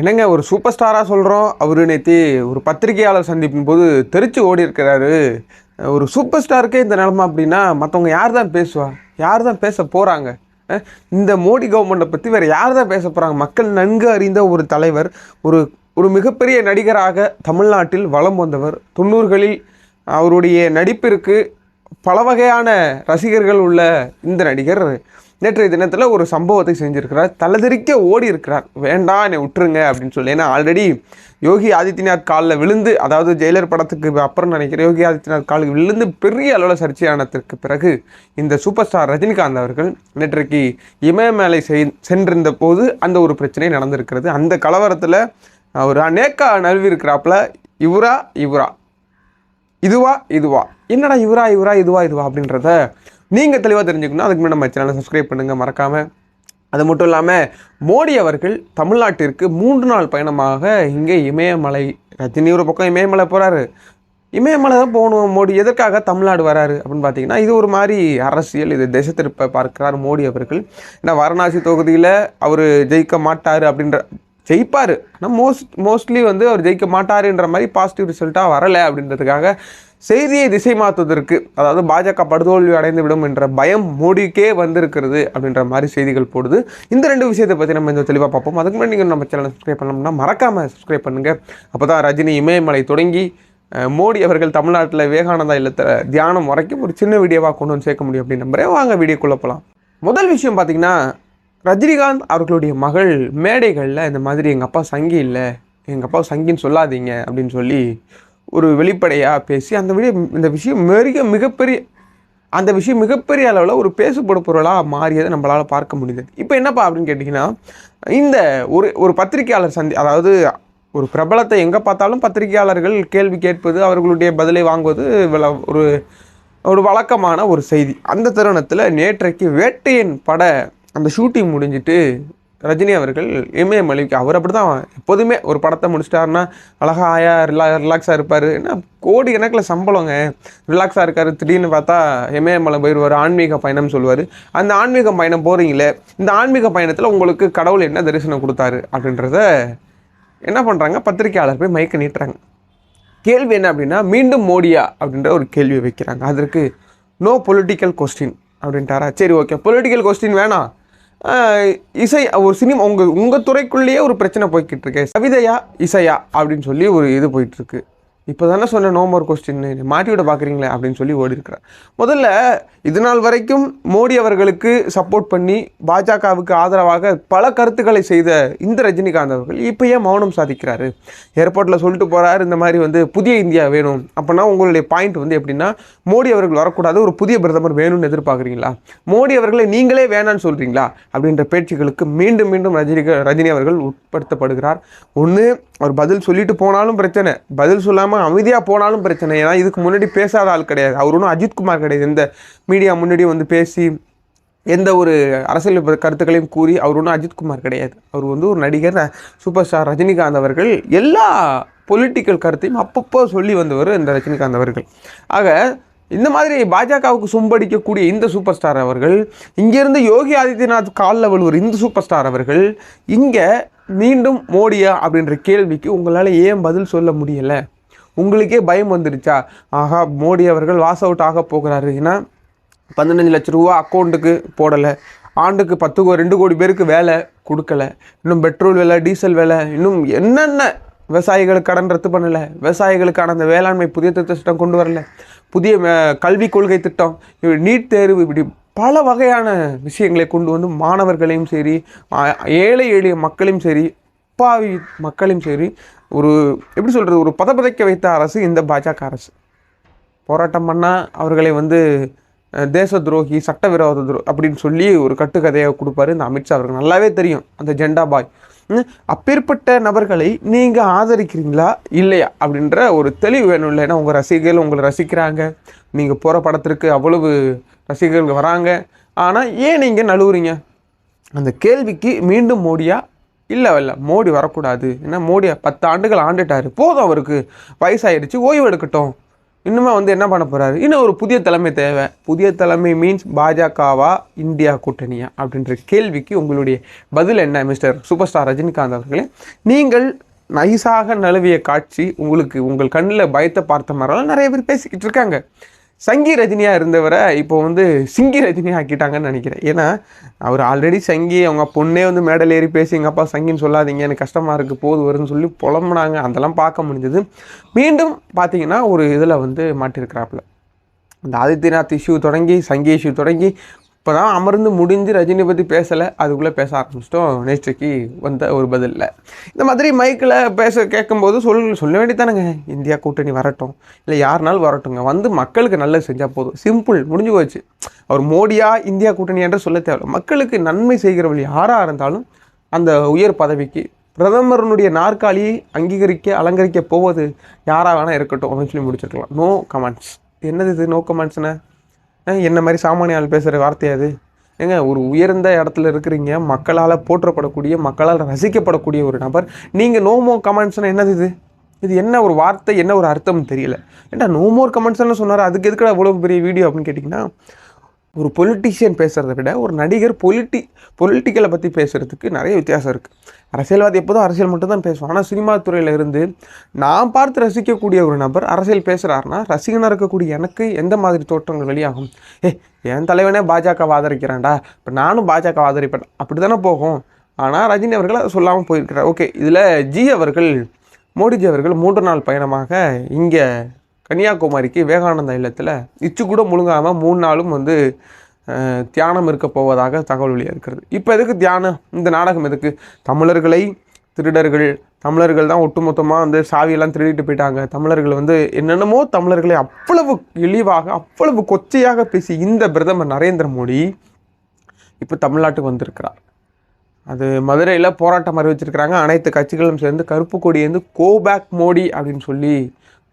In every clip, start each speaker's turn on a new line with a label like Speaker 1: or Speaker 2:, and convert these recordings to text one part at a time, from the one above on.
Speaker 1: என்னங்க ஒரு சூப்பர் ஸ்டாராக சொல்கிறோம் அவர் நேற்று ஒரு பத்திரிகையாளர் சந்திப்பின் போது தெரிச்சு ஓடி இருக்கிறாரு. ஒரு சூப்பர் ஸ்டாருக்கே இந்த நிலமை அப்படின்னா மற்றவங்க யார் தான் பேசுவா? யார் தான் பேச போகிறாங்க இந்த மோடி கவர்மெண்ட்டை பற்றி வேறு யார் தான் பேச போகிறாங்க மக்கள் நன்கு அறிந்த ஒரு தலைவர் ஒரு ஒரு மிகப்பெரிய நடிகராக தமிழ்நாட்டில் வலம் வந்தவர். தொண்ணூறுகளில் அவருடைய நடிப்பிற்கு பல வகையான ரசிகர்கள் உள்ள இந்த நடிகர். நேற்றைய தினத்தில் ஒரு சம்பவத்தை செஞ்சுருக்கிறார். தலைதெறிக்க ஓடி இருக்கிறார் வேண்டாம் என்னை விட்டுருங்க அப்படின்னு சொல்லி. ஏன்னா ஆல்ரெடி யோகி ஆதித்யநாத் காலில் விழுந்து அதாவது ஜெயிலர் படத்துக்கு அப்புறம் நினைக்கிறேன் யோகி ஆதித்யநாத் காலுக்கு விழுந்து பெரிய அளவில் சர்ச்சையானதற்கு பிறகு இந்த சூப்பர் ஸ்டார் ரஜினிகாந்த் அவர்கள் நேற்றைக்கு இமயமலை செய் சென்றிருந்த போது அந்த ஒரு பிரச்சனை நடந்திருக்கிறது. அந்த கலவரத்தில் அவர் அநேக்கா நழுவி இருக்கிறாப்புல இவரா இவரா இதுவா இதுவா என்னடா இவரா இவரா இதுவா இதுவா? அப்படின்றத நீங்கள் தெளிவாக தெரிஞ்சுக்கணும். அதுக்கு முன்னாடி நம்ம சேனலை சப்ஸ்கிரைப் பண்ணுங்கள் மறக்காமல் அது மட்டும் இல்லாமல் மோடி அவர்கள் தமிழ்நாட்டிற்கு மூன்று நாள் பயணமாக இங்கே இமயமலை ரஜினி ஒரு பக்கம் இமயமலை போகிறாரு இமயமலை தான் போகணும். மோடி எதற்காக தமிழ்நாடு வராரு அப்படின்னு பார்த்தீங்கன்னா இது ஒரு மாதிரி அரசியல். இது திசை திருப்ப பார்க்கிறார் மோடி அவர்கள். ஏன்னா வாரணாசி தொகுதியில் அவர் ஜெயிக்க மாட்டார் அப்படின்ற ஜெயிப்பார். ஆனால் மோஸ்ட் மோஸ்ட்லி வந்து அவர் ஜெயிக்க மாட்டாருன்ற மாதிரி பாசிட்டிவ் ரிசல்ட்டாக வரலை அப்படின்றதுக்காக செய்தியை திசை மாற்றுவதற்கு அதாவது பாஜக படுதோல்வி அடைந்து விடும் என்ற பயம் மோடிக்கே வந்திருக்கிறது அப்படின்ற மாதிரி செய்திகள் போடுது. இந்த ரெண்டு விஷயத்தை பற்றி நம்ம இந்த தெளிவாக பார்ப்போம். அதுக்கு முன்னாடி நீங்கள் நம்ம சேனல் சப்ஸ்கிரைப் பண்ணோம்னா மறக்காமல் சப்ஸ்கிரைப் பண்ணுங்கள் அப்போ தான் ரஜினி இமயமலை தொடங்கி மோடி அவர்கள் தமிழ்நாட்டில் விவேகானந்தா இல்லத்தில் தியானம் வரைக்கும் ஒரு சின்ன வீடியோவாக கொண்டு வந்து சேர்க்க முடியும் அப்படின்னு நம்புறேன் வாங்க வீடியோக்குள்ளே போகலாம் முதல் விஷயம் பார்த்தீங்கன்னா ரஜினிகாந்த் அவர்களுடைய மகள் மேடைகளில் இந்த மாதிரி எங்கள் அப்பா சங்கி இல்லை எங்கள் அப்பா சங்கின்னு சொல்லாதீங்க அப்படின்னு சொல்லி ஒரு வெளிப்படையாக பேசி அந்த வீடியோ இந்த விஷயம் மிக மிகப்பெரிய அந்த விஷயம் மிகப்பெரிய அளவில் ஒரு பேசுபடு பொருளாக மாறியதை நம்மளால் பார்க்க முடியுது இப்போ என்னப்பா அப்படின்னு கேட்டிங்கன்னா இந்த ஒரு ஒரு பத்திரிகையாளர் சந்தி அதாவது ஒரு பிரபலத்தை எங்கே பார்த்தாலும் பத்திரிகையாளர்கள் கேள்வி கேட்பது அவர்களுடைய பதிலை வாங்குவது வில- ஒரு ஒரு வழக்கமான ஒரு செய்தி. அந்த தருணத்தில் நேற்றைக்கு வேட்டையின் பட அந்த ஷூட்டிங் முடிஞ்சிட்டு ரஜினி அவர்கள் இமயமலைக்கு அவர் அப்படி தான் எப்போதுமே ஒரு படத்தை முடிச்சிட்டாருன்னா அழகாக ஆயா ரிலா ரிலாக்ஸாக இருப்பார். என்ன கோடி கணக்கில் சம்பளங்க. ரிலாக்ஸாக இருக்கார் திடீர்னு பார்த்தா இமயமலை போயிடுவார் ஆன்மீக பயணம் சொல்லுவார். அந்த ஆன்மீக பயணம் போகிறீங்களே இந்த ஆன்மீக பயணத்தில் உங்களுக்கு கடவுள் என்ன தரிசனம் கொடுத்தாரு அப்படின்றத என்ன பண்ணுறாங்க பத்திரிக்கையாளர் போய் மயக்க நீட்டுறாங்க. கேள்வி என்ன அப்படின்னா மீண்டும் மோடியா அப்படின்ற ஒரு கேள்வி வைக்கிறாங்க. அதற்கு நோ பொலிட்டிக்கல் கொஸ்டின் அப்படின்ட்டாரா. சரி ஓகே பொலிட்டிக்கல் கொஸ்டின் வேணாம். இசை ஒரு சினிமா உங்கள் உங்கள் துறைக்குள்ளேயே ஒரு பிரச்சனை போய்கிட்டு இருக்கு. கவிதையா இசையா அப்படின்னு சொல்லி ஒரு இது போயிட்டுருக்கு இப்போ தானே சொன்ன நோ மோர் கொஸ்டின் மாட்டி விட பார்க்குறீங்களே அப்படின்னு சொல்லி ஓடி இருக்கிறார். முதல்ல இது நாள் வரைக்கும் மோடி அவர்களுக்கு சப்போர்ட் பண்ணி பாஜகவுக்கு ஆதரவாக பல கருத்துக்களை செய்த இந்த ரஜினிகாந்த் அவர்கள் இப்போ ஏன் மௌனம் சாதிக்கிறாரு? ஏர்போர்ட்டில் சொல்லிட்டு போகிறாரு இந்த மாதிரி வந்து புதிய இந்தியா வேணும். அப்படின்னா உங்களுடைய பாயிண்ட் வந்து எப்படின்னா மோடி அவர்கள் வரக்கூடாது ஒரு புதிய பிரதமர் வேணும்னு எதிர்பார்க்குறீங்களா? மோடி அவர்களை நீங்களே வேணான்னு சொல்கிறீங்களா அப்படின்ற பேச்சுகளுக்கு மீண்டும் மீண்டும் ரஜினி ரஜினி அவர்கள் உட்படுத்தப்படுகிறார். ஒன்று அவர் பதில் சொல்லிட்டு போனாலும் பிரச்சனை. பதில் சொல்லாமல் அமைதியாக போனாலும் பிரச்சனை. ஏன்னா இதுக்கு முன்னாடி பேசாத ஆள் கிடையாது. அவர் ஒன்றும் அஜித்குமார் கிடையாது. எந்த மீடியா முன்னாடி வந்து பேசி எந்த ஒரு அரசியல் கருத்துக்களையும் கூறி அவர் ஒன்றும் அஜித்குமார் கிடையாது. அவர் வந்து ஒரு நடிகர் சூப்பர் ஸ்டார் ரஜினிகாந்த் அவர்கள் எல்லா பொலிட்டிக்கல் கருத்தையும் அப்பப்போ சொல்லி வந்தவர் இந்த ரஜினிகாந்த் அவர்கள். ஆக இந்த மாதிரி பாஜகவுக்கு சும்படிக்கக்கூடிய இந்த சூப்பர் ஸ்டார் அவர்கள் இங்கேருந்து யோகி ஆதித்யநாத் காலில் விழுவர் இந்த சூப்பர் ஸ்டார் அவர்கள் இங்கே மீண்டும் மோடியா அப்படின்ற கேள்விக்கு உங்களால் ஏன் பதில் சொல்ல முடியலை? உங்களுக்கே பயம் வந்துடுச்சா ஆஹா மோடி அவர்கள் வாஸ் அவுட் ஆக போகிறாரு. ஏன்னா பதினஞ்சு லட்ச ரூபா அக்கௌண்ட்டுக்கு போடலை. ஆண்டுக்கு பத்து கோ ரெண்டு கோடி பேருக்கு வேலை கொடுக்கல. இன்னும் பெட்ரோல் விலை டீசல் விலை இன்னும் என்னென்ன விவசாயிகளுக்கு கடன் ரத்து பண்ணலை. விவசாயிகளுக்கான அந்த வேளாண்மை புதிய திட்ட திட்டம் கொண்டு வரல. புதிய கல்விக் கொள்கை திட்டம் நீட் தேர்வு இப்படி பல வகையான விஷயங்களை கொண்டு வந்து மாணவர்களையும் சரி ஏழை எளிய மக்களையும் சரி பாவி மக்களையும் சரி ஒரு எப்படி சொல்கிறது ஒரு பதப்பதைக்க வைத்த அரசு இந்த பாஜக அரசு. போராட்டம் பண்ணால் அவர்களை வந்து தேச துரோகி சட்டவிரோத துரோ அப்படின்னு சொல்லி ஒரு கட்டுக்கதையை கொடுப்பாரு இந்த அமித்ஷா அவருக்கு. நல்லாவே தெரியும். அந்த ஜெண்டா பாய். அப்பேற்பட்ட நபர்களை நீங்கள் ஆதரிக்கிறீங்களா? இல்லையா? அப்படின்ற ஒரு தெளிவு வேணும். இல்லை ஏன்னா உங்கள் ரசிகர்கள் உங்களை ரசிக்கிறாங்க. நீங்கள் போகிற படத்திற்கு அவ்வளவு ரசிகர்கள் வராங்க. ஆனால் ஏன் நீங்கள் நழுவுறீங்க? அந்த கேள்விக்கு மீண்டும் மோடியா? இல்லை இல்லை மோடி வரக்கூடாது. ஏன்னா மோடி பத்து ஆண்டுகள் ஆண்டுட்டாரு. போதும் அவருக்கு. வயசாயிருச்சு. ஓய்வு எடுக்கட்டும். இன்னுமே வந்து என்ன பண்ண போகிறாரு இன்னும் ஒரு புதிய தலைமை தேவை. புதிய தலைமை மீன்ஸ் பாஜகவா இந்தியா கூட்டணியா? அப்படின்ற கேள்விக்கு உங்களுடைய பதில் என்ன மிஸ்டர் சூப்பர் ஸ்டார் ரஜினிகாந்த் அவர்களே? நீங்கள் நைஸாக நழுவிய காட்சி உங்களுக்கு உங்கள் கண்ணில் பயத்தை பார்த்த மாதிரிலாம் நிறைய பேர் பேசிக்கிட்டு இருக்காங்க. சங்கி ரஜினியாக இருந்தவரை இப்போ வந்து சிங்கி ரஜினி ஆக்கிட்டாங்கன்னு நினைக்கிறேன். ஏன்னா அவர் ஆல்ரெடி சங்கி அவங்க பொண்ணே வந்து மேடல் ஏறி பேசி எங்கள் அப்பா சங்கின்னு சொல்லாதீங்க எனக்கு கஷ்டமாக இருக்குது போது வரும்னு சொல்லி புலம்புனாங்க. அதெல்லாம் பார்க்க முடிஞ்சது. மீண்டும் பார்த்தீங்கன்னா ஒரு இதில் வந்து மாட்டிருக்கிறாப்புல. இந்த ஆதித்யநாத் இஷ்யூ தொடங்கி சங்கி இஷ்யூ தொடங்கி இப்போ தான் அமர்ந்து முடிஞ்சு ரஜினி பற்றி பேசலை அதுக்குள்ளே பேச ஆரம்பிச்சிட்டோம். நேற்றுக்கு வந்த ஒரு பதிலில். இந்த மாதிரி மைக்கில் பேச கேட்கும்போது சொல் சொல்ல வேண்டியதானேங்க இந்தியா கூட்டணி வரட்டும். இல்லை யாருனாலும் வரட்டுங்க வந்து மக்களுக்கு நல்லது செஞ்சால் போதும். சிம்பிள் முடிஞ்சு போச்சு. அவர் மோடியா இந்தியா கூட்டணி என்று சொல்ல தேவையில்ல. மக்களுக்கு நன்மை செய்கிறவள் யாராக இருந்தாலும் அந்த உயர் பதவிக்கு பிரதமரனுடைய நாற்காலியை அங்கீகரிக்க அலங்கரிக்க போவது யாராக வேணால் இருக்கட்டும். அப்படின்னு சொல்லி முடிச்சிருக்கலாம். நோ கமெண்ட்ஸ் என்னது இது நோ கமெண்ட்ஸ்னு என்ன மாதிரி சாமானிய ஆள் பேசுகிற வார்த்தை அது? ஏங்க ஒரு உயர்ந்த இடத்துல இருக்கிறீங்க மக்களால் போற்றப்படக்கூடிய மக்களால் ரசிக்கப்படக்கூடிய ஒரு நபர். நீங்கள் நோமோ கமெண்ட்ஸ்னால் என்னது இது? இது என்ன ஒரு வார்த்தை என்ன ஒரு அர்த்தம்னு தெரியல. ஏன்னா நோமோர் கமெண்ட்ஸ்னு சொன்னார்? அதுக்கு எதுக்குடா இவ்வளோ பெரிய வீடியோ அப்படின்னு கேட்டிங்கன்னா ஒரு பொலிட்டிஷியன் பேசுகிறத விட ஒரு நடிகர் பொலிட்டி பொலிட்டிக்கலை பற்றி பேசுகிறதுக்கு நிறைய வித்தியாசம் இருக்குது அரசியல்வாதி எப்போதும் அரசியல் மட்டும்தான் பேசுவோம் ஆனால் சினிமா துறையில் இருந்து நான் பார்த்து ரசிக்கக்கூடிய ஒரு நபர் அரசியல் பேசுகிறாருன்னா ரசிகனாக இருக்கக்கூடிய எனக்கு எந்த மாதிரி தோற்றங்கள் வெளியாகும்? ஏ என் தலைவனே பாஜக ஆதரிக்கிறான்டா. இப்போ நானும் பாஜக ஆதரிப்பேன். அப்படி தானே போகும்? ஆனால் ரஜினி அவர்கள் அதை சொல்லாமல் போயிருக்கிறார். ஓகே இதில் ஜி அவர்கள் மோடிஜி அவர்கள் மூன்று நாள் பயணமாக இங்கே கன்னியாகுமரிக்கு விவேகானந்தா இல்லத்தில் இச்சு கூட முழுங்காமல் மூணு நாளும் வந்து தியானம் இருக்க போவதாக தகவல் வெளியாக இருக்கிறது இப்போ எதுக்கு தியானம்? இந்த நாடகம் எதுக்கு? தமிழர்களை திருடர்கள் தமிழர்கள் தான் ஒட்டுமொத்தமாக வந்து சாவியெல்லாம் திருடிட்டு போயிட்டாங்க. தமிழர்கள் வந்து என்னென்னமோ தமிழர்களை அவ்வளவு இழிவாக அவ்வளவு கொச்சையாக பேசி இந்த பிரதமர் நரேந்திர மோடி இப்போ தமிழ்நாட்டுக்கு வந்திருக்கிறார். அது மதுரையில் போராட்டம் அறிவிச்சிருக்கிறாங்க. அனைத்து கட்சிகளும் சேர்ந்து கருப்பு கொடி வந்து கோபேக் மோடி அப்படின்னு சொல்லி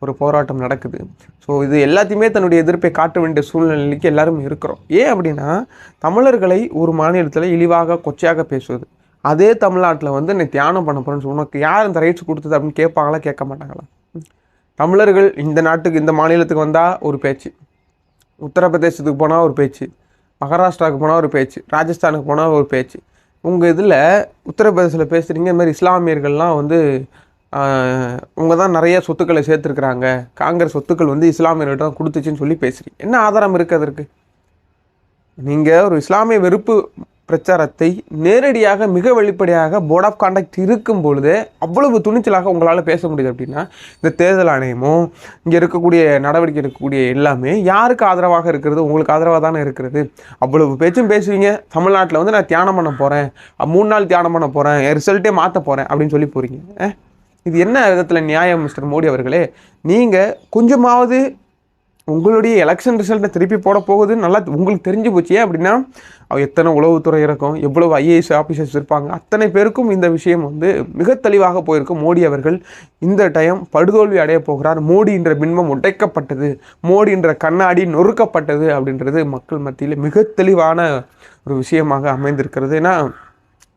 Speaker 1: ஒரு போராட்டம் நடக்குது. ஸோ இது எல்லாத்தையுமே தன்னுடைய எதிர்ப்பை காட்ட வேண்டிய சூழ்நிலைக்கு எல்லாரும் இருக்கிறோம். ஏன் அப்படின்னா தமிழர்களை ஒரு மாநிலத்தில் இழிவாக கொச்சையாக பேசுவது. அதே தமிழ்நாட்டில் வந்து நீ தியானம் பண்ண போகிறேன்னு உனக்கு யார் இந்த ரைட்ஸ் கொடுத்தது? அப்படின்னு கேட்பாங்களா கேட்க மாட்டாங்களா? தமிழர்கள் இந்த நாட்டுக்கு இந்த மாநிலத்துக்கு வந்தால் ஒரு பேச்சு. உத்தரப்பிரதேசத்துக்கு போனால் ஒரு பேச்சு. மகாராஷ்டிராவுக்கு போனால் ஒரு பேச்சு. ராஜஸ்தானுக்கு போனால் ஒரு பேச்சு. உங்கள் இதில் உத்தரப்பிரதேசத்தில் பேசுகிறீங்க இந்த மாதிரி இஸ்லாமியர்கள்லாம் வந்து உங்க தான் நிறைய சொத்துக்களை சேர்த்துருக்குறாங்க. காங்கிரஸ் சொத்துக்கள் வந்து இஸ்லாமியர்கிட்ட கொடுத்துச்சின்னு சொல்லி பேசுகிறீங்க என்ன ஆதாரம் இருக்குது அதற்கு? நீங்கள் ஒரு இஸ்லாமிய வெறுப்பு பிரச்சாரத்தை நேரடியாக மிக வெளிப்படையாக போர்ட் ஆஃப் கான்டாக்ட் இருக்கும் பொழுதே அவ்வளவு துணிச்சலாக உங்களால் பேச முடியுது அப்படின்னா இந்த தேர்தல் ஆணையமும் இங்கே இருக்கக்கூடிய நடவடிக்கை இருக்கக்கூடிய எல்லாமே யாருக்கு ஆதரவாக இருக்கிறது? உங்களுக்கு ஆதரவாக தானே இருக்கிறது? அவ்வளவு பேச்சும் பேசுவீங்க. தமிழ்நாட்டில் வந்து நான் தியானம் பண்ண போகிறேன் மூணு நாள் தியானம் பண்ண போகிறேன் என் ரிசல்ட்டே மாற்ற போகிறேன் அப்படின்னு சொல்லி போகிறீங்க இது என்ன விதத்தில் நியாயம் மிஸ்டர் மோடி அவர்களே? நீங்கள் கொஞ்சமாவது உங்களுடைய எலெக்ஷன் ரிசல்ட்டை திருப்பி போட போகுதுன்னு நல்லா உங்களுக்கு தெரிஞ்சு போச்சு. அப்படின்னா அவள் எத்தனை உளவுத்துறை இருக்கும் எவ்வளவு ஐஏஎஸ் ஆஃபீஸர்ஸ் இருப்பாங்க அத்தனை பேருக்கும் இந்த விஷயம் வந்து மிக தெளிவாக போயிருக்கும் மோடி அவர்கள் இந்த டைம் படுதோல்வி அடைய போகிறார். மோடி என்ற பின்பம் உடைக்கப்பட்டது மோடி என்ற கண்ணாடி நொறுக்கப்பட்டது அப்படின்றது மக்கள் மத்தியில் மிக தெளிவான ஒரு விஷயமாக அமைந்திருக்கிறது. ஏன்னா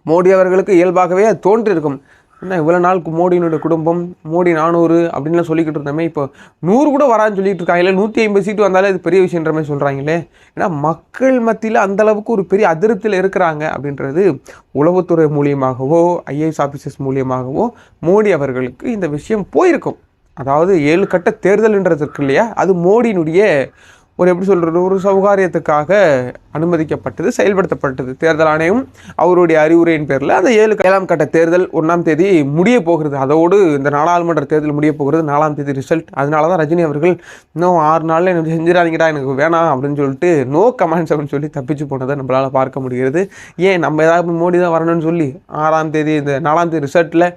Speaker 1: மோடி அவர்களுக்கு இயல்பாகவே அது தோன்றிருக்கும். என்ன இவ்வளோ நாளுக்கு மோடியினுடைய குடும்பம் மோடி நானூறு அப்படின்லாம் சொல்லிக்கிட்டு இருந்தோமே இப்போ நூறு கூட வரான்னு சொல்லிட்டு இருக்காங்களே நூற்றி ஐம்பது சீட்டு வந்தாலே இது பெரிய விஷயன்ற மாதிரி சொல்கிறாங்களே ஏன்னா மக்கள் மத்தியில் அந்தளவுக்கு ஒரு பெரிய அதிருப்தியில் இருக்கிறாங்க அப்படின்றது உளவுத்துறை மூலியமாகவோ ஐஏஎஸ் ஆஃபீஸர்ஸ் மூலியமாகவோ மோடி அவர்களுக்கு இந்த விஷயம் போயிருக்கும். அதாவது ஏழு கட்ட தேர்தல்ன்றது இருக்கு இல்லையா? அது மோடியினுடைய ஒரு எப்படி சொல்கிறது ஒரு சௌகாரியத்துக்காக அனுமதிக்கப்பட்டது செயல்படுத்தப்பட்டது. தேர்தல் ஆணையம் அவருடைய அறிவுரையின் பேரில் அந்த ஏழு ஏழாம் கட்ட தேர்தல் ஒன்றாம் தேதி முடிய போகிறது. அதோடு இந்த நாடாளுமன்ற தேர்தல் முடிய போகிறது நாலாம் தேதி ரிசல்ட் அதனால தான் ரஜினி அவர்கள் இன்னும் ஆறு நாளில் எனக்கு செஞ்சிடாதீங்கடா எனக்கு வேணாம் அப்படின்னு சொல்லிட்டு நோ கமெண்ட்ஸ் அப்படின்னு சொல்லி தப்பிச்சு போனதை நம்மளால் பார்க்க முடிகிறது. ஏன் நம்ம ஏதாவது மோடி தான் வரணும்னு சொல்லி ஆறாம் தேதி இந்த நாலாம் தேதி ரிசல்ட்டில்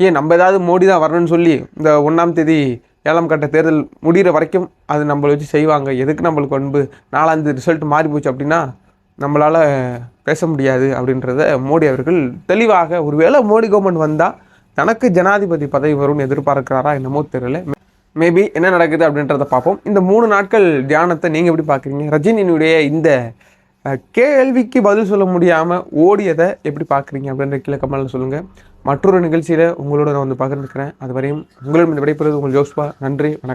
Speaker 1: ஏன் நம்ம ஏதாவது மோடி தான் வரணும்னு சொல்லி இந்த ஒன்றாம் தேதி ஏழாம் கட்ட தேர்தல் முடிகிற வரைக்கும் அது நம்மளை வச்சு செய்வாங்க. எதுக்கு நம்மளுக்கு அன்பு? நாலாந்து ரிசல்ட் மாறி போச்சு அப்படின்னா நம்மளால் பேச முடியாது அப்படின்றத மோடி அவர்கள் தெளிவாக ஒருவேளை மோடி கவர்மெண்ட் வந்தால் தனக்கு ஜனாதிபதி பதவி வரும்னு எதிர்பார்க்கிறாரா என்னமோ தெரியல. மேபி என்ன நடக்குது அப்படின்றத பார்ப்போம். இந்த மூணு நாட்கள் தியானத்தை நீங்கள் எப்படி பார்க்குறீங்க? ரஜினியினுடைய இந்த கேள்விக்கு பதில் சொல்ல முடியாமல் ஓடியதை எப்படி பார்க்குறீங்க அப்படின்ற கீழே கமலில் சொல்லுங்கள் மற்றொரு நிகழ்ச்சியில் உங்களோட நான் வந்து பகிர்ந்துக்கிறேன். அது வரையும் உங்களிடம் இந்த விடைபெறுவது உங்கள் ஜோஸ்பா நன்றி வணக்கம்.